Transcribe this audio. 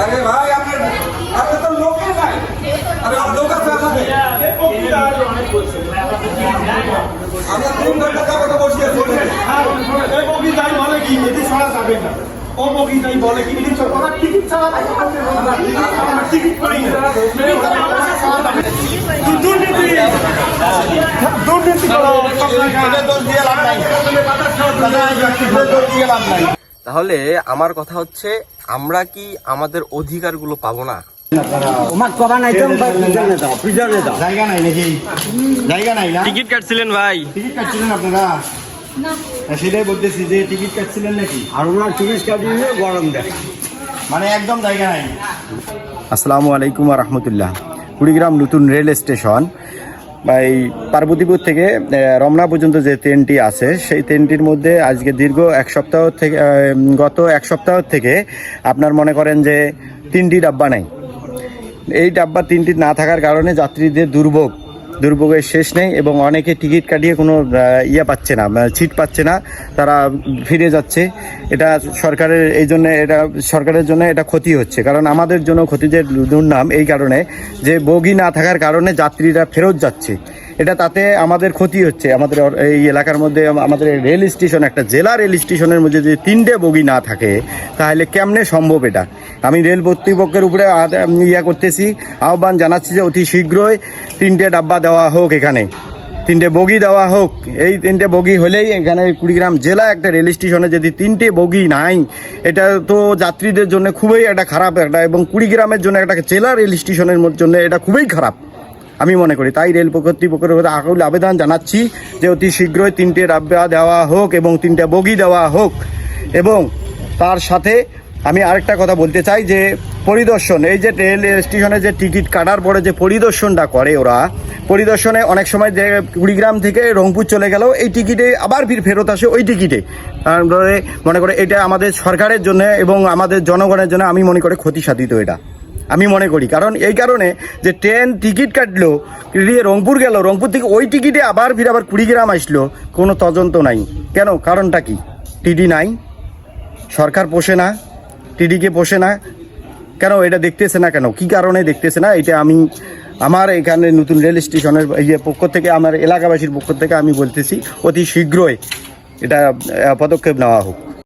আরে ভাই আপনার আপনার তো লোকই নাই। আরে লোক আছে আমাদের। আমরা তিন ঘণ্টা যাব বসে এই বগিটাই বলে কি? এটি ছাড়া যাবে না। ও বলে কি? এটি ছাড়া টিকিট ছাড়া টিকিট করি না। তাহলে আমার কথা হচ্ছে আমরা কি আমাদের অধিকারগুলো পাবো না? জায়গা নাই নাকি? জায়গা নাই না? টিকিট কাটছিলেন ভাই। টিকিট কাটছিলেন আপনারা? সেটাই বলতেছি যে টিকিট কাটছিলেন নাকি? আর ওনার টিকিট কাটিয়ে গরম দেয়। মানে একদম জায়গা নাই। আসসালামু আলাইকুম রহমতুল্লাহ। কুড়িগ্রাম নতুন রেল স্টেশন। এই পার্বতীপুর থেকে রমনা পর্যন্ত যে ট্রেনটি আছে, সেই ট্রেনটির মধ্যে আজকে দীর্ঘ এক সপ্তাহ থেকে গত এক সপ্তাহ থেকে আপনার মনে করেন যে তিনটি ডাব্বা নেই। এই ডাব্বা তিনটি না থাকার কারণে যাত্রীদের দুর্ভোগ। দুর্ভোগের শেষ নেই এবং অনেকে টিকিট কাটিয়ে কোনো ইয়া পাচ্ছে না ছিট সিট পাচ্ছে না, তারা ফিরে যাচ্ছে। এটা সরকারের এই জন্য, এটা সরকারের জন্য এটা ক্ষতি হচ্ছে। কারণ আমাদের জন্য ক্ষতি যে দুর্নাম এই কারণে যে বগি না থাকার কারণে যাত্রীরা ফেরত যাচ্ছে। এটা তাতে আমাদের ক্ষতি হচ্ছে। আমাদের এই এলাকার মধ্যে আমাদের রেল স্টেশন, একটা জেলা রেল স্টেশনের মধ্যে যদি তিনটে বগি না থাকে, তাহলে কেমনে সম্ভব এটা? আমি রেল কর্তৃপক্ষের উপরে ইয়া করতেছি। আহ্বান জানাচ্ছি যে অতি শীঘ্রই তিনটে ডাব্বা দেওয়া হোক এখানে। তিনটে বগি দেওয়া হোক। এই তিনটে বগি হলেই এখানে কুড়িগ্রাম জেলা একটা রেল স্টেশনে যদি তিনটে বগি নাই, এটা তো যাত্রীদের জন্য খুবই একটা খারাপ একটা এবং কুড়িগ্রামের জন্য একটা জেলা রেল স্টেশনের জন্য এটা খুবই খারাপ। আমি মনে করি। তাই রেল কর্তৃপক্ষের উপরে আকুল আবেদন জানাচ্ছি যে অতি শীঘ্রই তিনটে ডাব্বা দেওয়া হোক এবং তিনটে বগি দেওয়া হোক এবং তার সাথে আমি আরেকটা কথা বলতে চাই যে পরিদর্শন, এই যে রেল স্টেশনে যে টিকিট কাটার পরে যে পরিদর্শনটা করে ওরা, পরিদর্শনে অনেক সময় যে কুড়িগ্রাম থেকে রংপুর চলে গেল, এই টিকিটে আবার ফির ফেরত আসে ওই টিকিটে। মনে করে এটা আমাদের সরকারের জন্য এবং আমাদের জনগণের জন্য আমি মনে করি ক্ষতি সাধিত এটা। আমি মনে করি। কারণ এই কারণে যে ট্রেন টিকিট কাটলো, দিয়ে রংপুর গেল, রংপুর থেকে ওই টিকিটে আবার ফির আবার কুড়িগ্রাম আসলো, কোনো তদন্ত নাই। কেন? কারণটা কি? টিডি নাই, সরকার পোষে না টিডিকে পোষে না। কেন এটা দেখতেছে না কেন? কি কারণে দেখতেছে না? এটা আমি, আমার এখানে নতুন রেল স্টেশনের ইয়ে পক্ষ থেকে, আমার এলাকাবাসীর পক্ষ থেকে আমি বলতেছি, অতি শীঘ্রই এটা পদক্ষেপ নেওয়া হোক।